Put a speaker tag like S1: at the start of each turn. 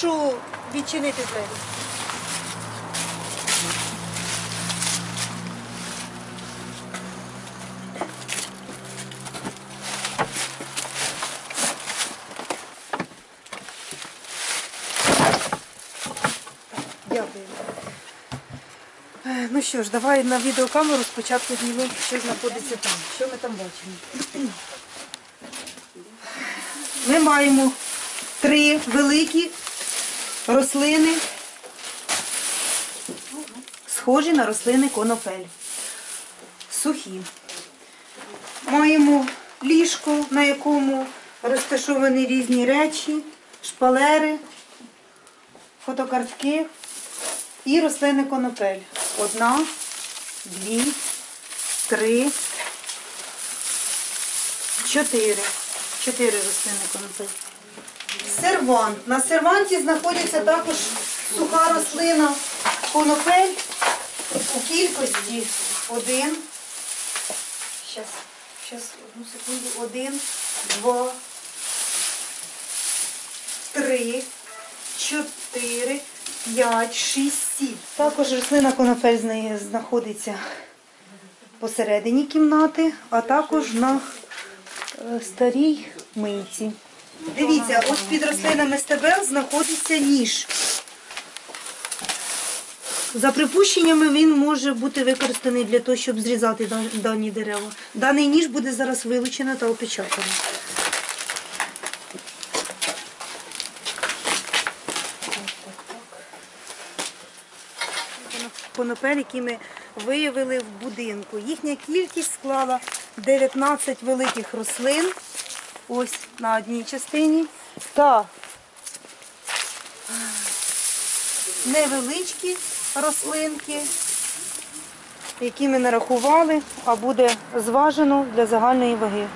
S1: Прошу відчинити двері. Дякую. Е, Ну що ж, давай на відеокамеру спочатку знімемо, що знаходиться там. Що ми там бачимо? Ми маємо три великі рослини, схожі на рослини конопель. Сухі. Маємо ліжко, на якому розташовані різні речі, шпалери, фотокартки і рослини конопель. Одна, дві, три, чотири. Чотири рослини конопель. Сервант. На серванті знаходиться також суха рослина конопель у кількості один. Щас, щас, одну секунду. Один, два, три, чотири, п'ять, шість, сім. Також рослина конопель з неї знаходиться посередині кімнати, а також на е, старій мийці. Дивіться, ось під рослинами стебел знаходиться ніж. За припущеннями він може бути використаний для того, щоб зрізати дані дерева. Даний ніж буде зараз вилучено та опечатано. Конопель, які ми виявили в будинку. Їхня кількість склала 19 великих рослин, ось на одній частині, та невеличкі рослинки, які ми нарахували, а буде зважено для загальної ваги.